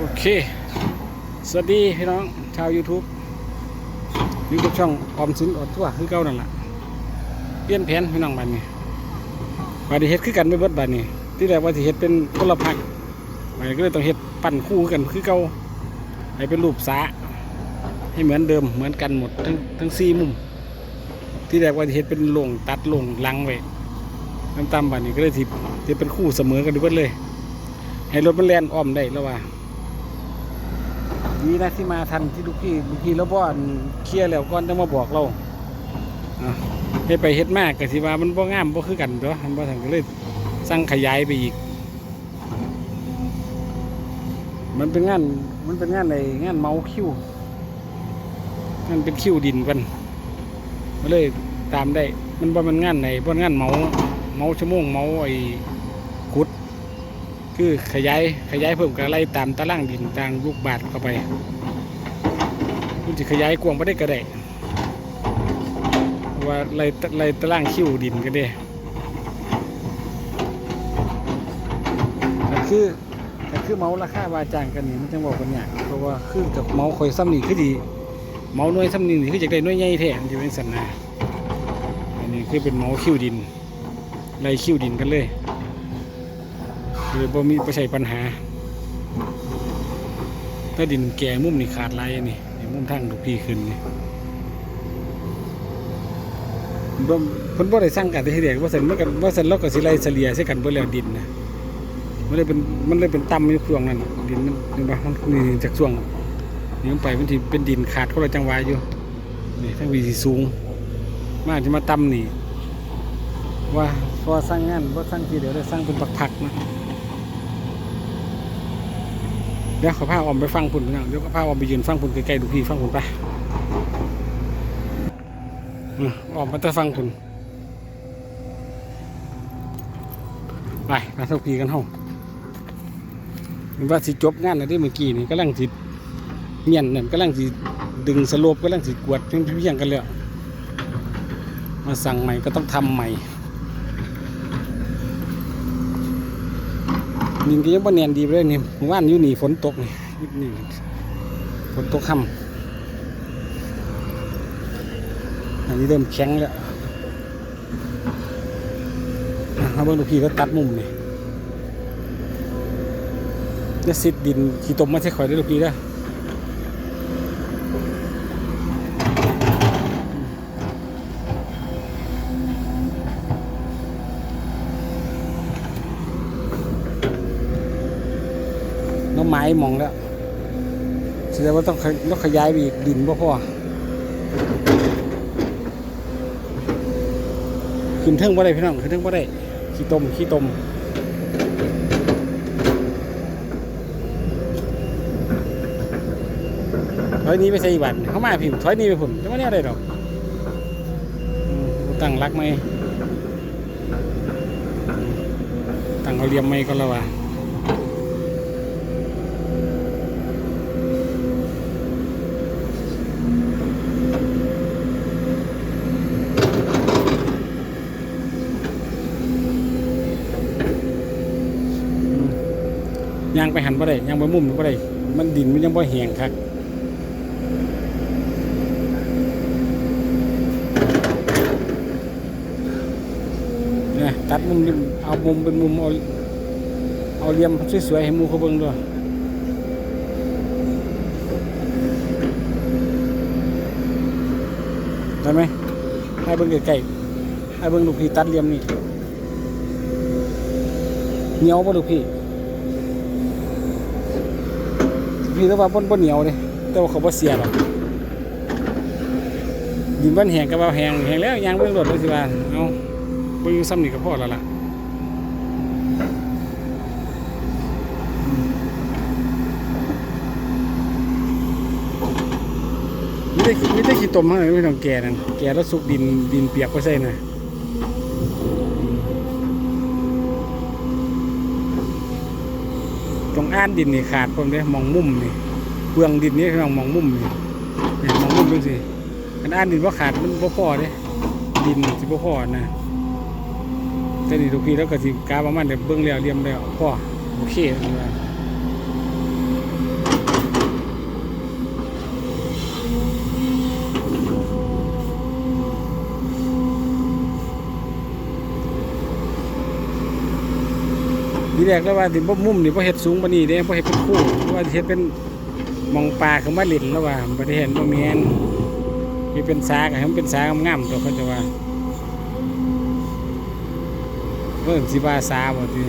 โอเค สวัสดีพี่น้องชาว YouTube อยู่กับช่องออมสินอดทั่วคือเก่านั่นแหละเปลี่ยนแผนพี่น้องบัดนี้บัดนี้เฮ็ดคือกันไม่เบิดบัดนี้ ที่แรกว่าสิเฮ็ดเป็นคนละพักบัดนี้ก็เลยต้องเฮ็ดปั้นคู่กันคือเก่าให้เป็นรูปสาให้เหมือนเดิมเหมือนกันหมดทั้งทั้งสี่มุม ที่แรกว่าสิเฮ็ดเป็นลงตัดลงลังไว้น้ำตามบัดนี้ก็เลยสิสิเป็นคู่เสมอกันด้วยเลย ให้รถมันแล่นอ้อมได้แล้วว่า ดีนะที่มาทันที่ลูกพี่ลูกพี่แล้วบ่อนเคลียร์แล้วก่อนต้องมาบอกเราอะให้ไปเฮ็ดมากก็สิว่ามันบ่งามบ่คือกันตัวมันบ่ทันก็เลยสั่งขยายไปอีก มันเป็นงานมันเป็นงานในงานเมาคิวงานเป็นคิวดินกันก็เลยตามได้ มันบ่มันงานไหนบ่งานเมาเมาชั่วโมงเมาไอ คือขยายขยายเพิ่มกับไล่ตามตารางดินต่างลูกบาทเข้าไปมันจะขยายกว้างไปได้ก็ได้ว่าไล่ไล่ตารางคิ้วดินก็ได้คือคือเมาราคาบาจางกันนี่มันจังบอกกันเนี่ากเพราะว่าคือกับเมาคอยซ้ำนี่คือดีเมาหน่วยซ้ำนี่นี่คือจากได้หน่วยใหญ่แท้มันจะเป็นสันนาอันนี้คือเป็นเมาคิ้วดินไล่คิวดินกันเลย คือบ่มีบ่ใช่ปัญหาถ้าดินแก่มุมนี่ขาดลายอันนี่มุมทางถูกพี่ขึ้นนี่บ่เพิ่นบ่ได้สร้างกันที่เดียกว่าซั่นมันก็ว่าซั่นเราก็สิไลเฉลี่ยใส่กันเบิดแล้วดินนะมันเลยเป็นมันเลยเป็นต่ำอยู่ช่วงนั้นดินมันนี่บ่มันนี่จากช่วงนี่มันไปมันสิเป็นดินขาดคนละจังหวะอยู่นี่ทั้งวีสิสูง มากที่มาต่ำนี่ว่าพอสร้างงานว่าสร้างทีเดียวได้สร้างเป็นพักๆนะ เดี๋ยวขาพาออมไปฟังพุ่นนะเดี๋ยวเขาพาออมไปยืนฟังพุ่นใกล้ๆดูพี่ฟังพุ่นไปออมมาจะฟังพุ่นไปมาทุกพีกันห้องว่าสิจบงานอะไรเมื่อกี้นี่กำลังสิเมียนนั่นกำลังสิดึงสโลปกำลังสิกวดเพียงเพียงกันแล้วมาสั่งใหม่ก็ต้องทำใหม่ นินก็ยังบ่แนียนดีเลยนี่เมื่อวานอยู่นี่ฝนตกนี่นี่ฝนตกค่ำอันนี้เริ่มแข็งแล้วเอาเบิ่งดูพี่ก็ตัดมุมนี่จะซิดดินขี่ตมมาใช้ข่อยได้ลูกพี่ได้อน้อง ไม้มองแล้วแสดงว่าต้องต้องขยายไปอีกดินบ่พอขึ้นเทิงบ่ได้พี่น้องขึ้นเทิงบ่ได้ขี้ตมขี้ตมถอยนี้ไปใส่อีกบันเข้ามาพิมถอยนี้ไปผมจะไม่ได้อะไรดอกตั้งรักไหมตั้งเอาเหลี่ยมไหมก็แล้วว่ะ ยางไปหันบ่ได้ยางไปมุมบ่ได้มันดินมันยังบ่แห้งครับเนี่ยตัดมุมนี่เอามุมเป็นมุมเอาเอาเหลี่ยมสวยๆให้มูเขาเบิ่งด้วยได้ไหมให้เบิ่งใกล้ๆให้เบิ่งลูกพี่ตัดเหลี่ยมนี่เหนียวป่ะลูกพี่ พี่แต่ว่าบนบนเหนียวเลยแต่ว่าเขาบ่เสียหรอกดินบ้านแหงกับว่าแหงแหงแล้วยางเบื้องรถเลยสิว่าเอาไปอยู่ซ้ำนี่ก็พอแล้วล่ะไมีแต่มีแต่ขี้ตมเท่านั้นไม่ต้องแก่นั่นแก่แล้วสุกดินดินเปียกก็ใส่น่ะ ตรงอ่านดินนี่ขาดผมเด้มองมุมนี่เบื้องดินนี่มองมองมุมนี่นี่มองมุมดูสิอันอ่านดินว่าขาดมันบ่พอเด้ดินสิบ่พอนะแต่นี่ทุกทีแล้วก็สิกาประมาณเดี๋ยวเบื้องแล้วเรียมแล้วพอโอเคเล แรกแล้วว่าสิบ่มุมนี่บ่เฮ็ดสูงปานนี้เด้บ่เฮ็ดเป็นคู่เพราะว่าเฮ็ดเป็นมองปลาคือมาเล่นแล้วว่าบ่ได้เห็นบ่แม่นที่เป็นสาก็ให้มันเป็นสางามๆตัวเขาจะว่าเพิ่นสิว่าสาบ่ติ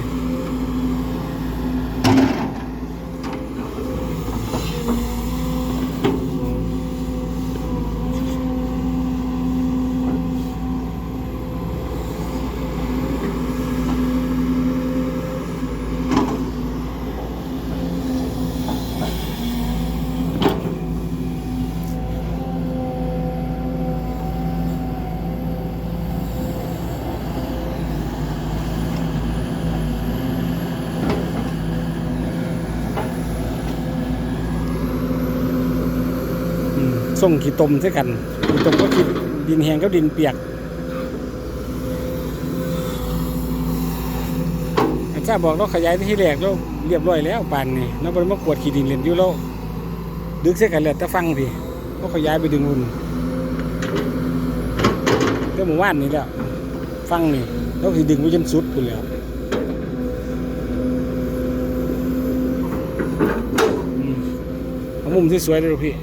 ส่งขี้ตมใช่กันขี้ตมก็ขี้ดินแห้งกับดินเปียกอาจารย์บอกเราขยายที่แรกเราเรียบร้อยแล้วปานนี่เราบ่ได้มากวดขี้ดินเล่นอยู่แล้วดึกใส่กันแล้วแต่ฟังพี่เราขยายไปดึงหุ่นแต่หมู่บ้านนี่แหละฟังนี่เราสิดึงไปจนสุดพุ่นแล้วอืมมุมที่สวยเลยพี่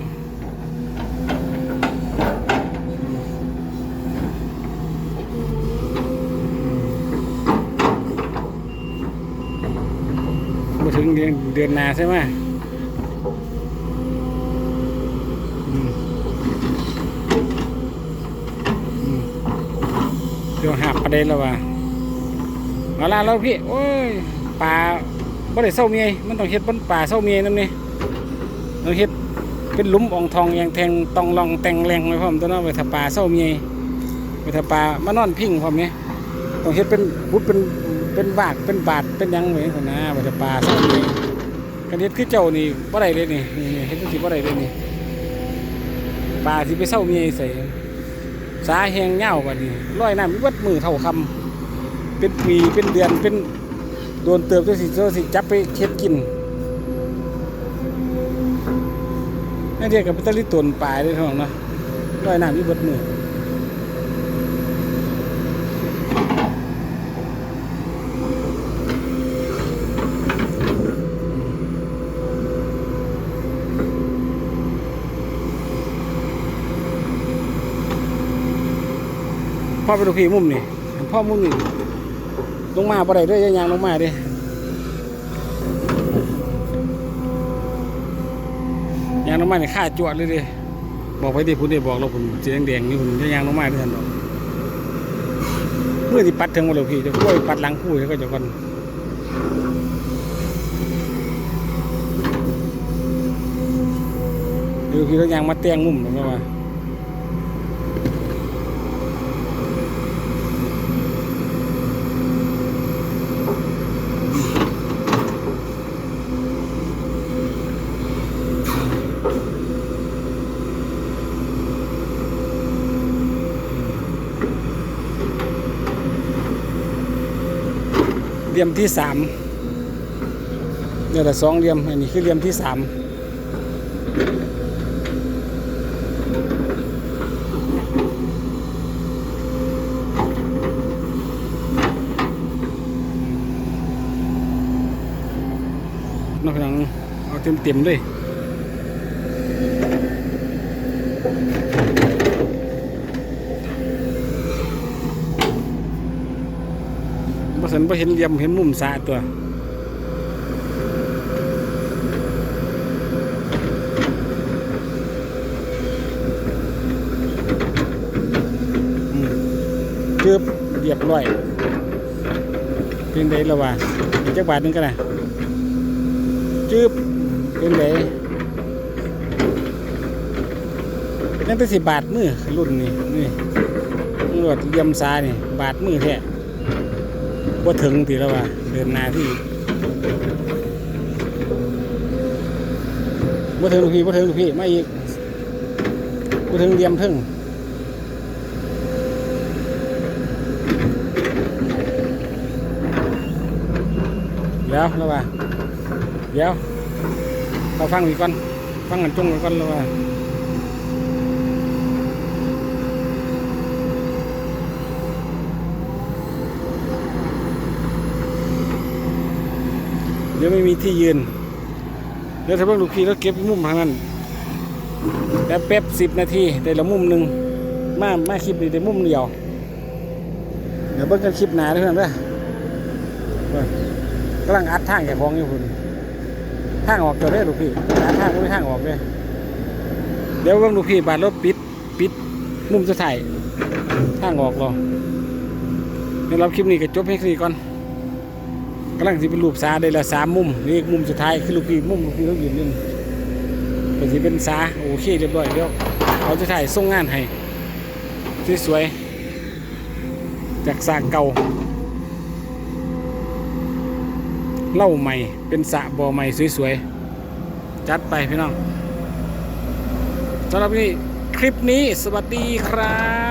ถึงเดือนเดือนนาใช่ไหมเดี๋ยวหักประเด็นแล้วว่ะเอาละแล้วพี่โอ้ยปลาบ่ได้เศร้าเมียมันต้องเฮ็ดบนป่าเศร้าเมียนั่นนี่ต้องเฮ็ดเป็นหลุมอ่องทองอย่างแทงตองลองแตงแรงไว้พร้อมตัวนั้นไว้ถ้าปลาเศร้าเมียไว้ถ้าปลามานอนพิงพร้อมนี้ต้องเฮ็ดเป็นพุดเป็น เป็นบาทเป็นบาทเป็นยังไว้ซั่นนะไว้ถ้าปลาเศร้าเมียกันเฮ็ดคือเจ้านี่บ่ได้เลยนี่นี่เฮ็ดจังซี่บ่ได้เลยนี่ปลาสิไปเศร้าเมียใส่สาแหงเหย้าบัดนี้ร้อยน้ำมีเบิดมือเท่าคำเป็นปีเป็นเดือนเป็นโดนเติบด้วยสิเจ้าสิจับไปเช็ดกินนั่นเรียกกับเป็นตะลิตนปลายด้วยท้องเนาะร้อยน้ำมีเบิดมือ พ่อไปดูพี่มุมนี่พ่อมุมนี่ลงมาบ่ได้เด้อยยางลงมาด้ยางลงมาเนี่ยค่าจวดเลยด้บอกไปดิพุ่นได้บอกเราพุ่นสีแดงๆนี่พุ่นยางลงมาเด้อท่านบอกเมื่อที่ปัดถึงว่าเราพี่จะกล้วยปัดหลังคู่แล้วก็จะก่อนดี๋ยวพี่ต้องยางมาแตงมุมหรือเปล่า เหลี่ยมที่สามเนี่ยแหละสองเหลี่ยมอันนี้คือเหลี่ยมที่สามนอกจากนั้นเอาเต็มเต็มๆเลย บ่เห็นเหลี่ยมเห็นมุมสาตัวอืมเกือบเรียบร้อยเพียงใดล้วว่าอีกจักบาทหนึงก็ได้จืบเป็นไดนั่นเป็นสิบาทมือรุ่นนี่นี่ตำรวจเยี่ยมซานี่ บาทมือแท้ ว่าถึงทีแล้วว่าเดินนาที่ว่าถึงลูกพี่ว่าถึงลูกพี่ไม่อีกว่าถึงเยี่ยมถึงเดี๋ยวแล้วว่าเดี๋ยวเราฟังอีกก่อนฟังกันจุ้งอีกก่อนแล้วว่า ดี๋ยวไม่มีที่ยืน เดี๋ยวถ้าเบิ่งลูกพี่แล้วเก็บมุมทางนั้นแป๊บแป๊บสิบนาทีได้ละมุมหนึ่งมามาคลิปนี้ได้มุมเดียว เดี๋ยวเบิ่งกันคลิปหนาด้วยนะเด้อเบิ่งกำลังอัดทางแก่ของอยู่คุณทางออกเจอได้ลูกพี่อัดทางก็ไม่ทางออกเลยเดี๋ยวเบิ่งลูกพี่บาดรถปิดปิดมุมสุดท้ายทางออกรอเดี๋ยวเราคลิปนี้ก็จบให้คลีก่อน กำลังสิเป็นรูปสาได้ละสามมุมนี่อีกมุมสุดท้ายคือลูกพี่มุมลูกพี่ต้องยืนนี่เป็นสิเป็นสาโอเคเรียบร้อยเดี๋ยวเราจะถ่ายส่งงานให้สวยๆจากสระเก่าเล่าใหม่เป็นสะบ่อใหม่สวยๆ จัดไปพี่น้องสำหรับนี่คลิปนี้สวัสดีครับ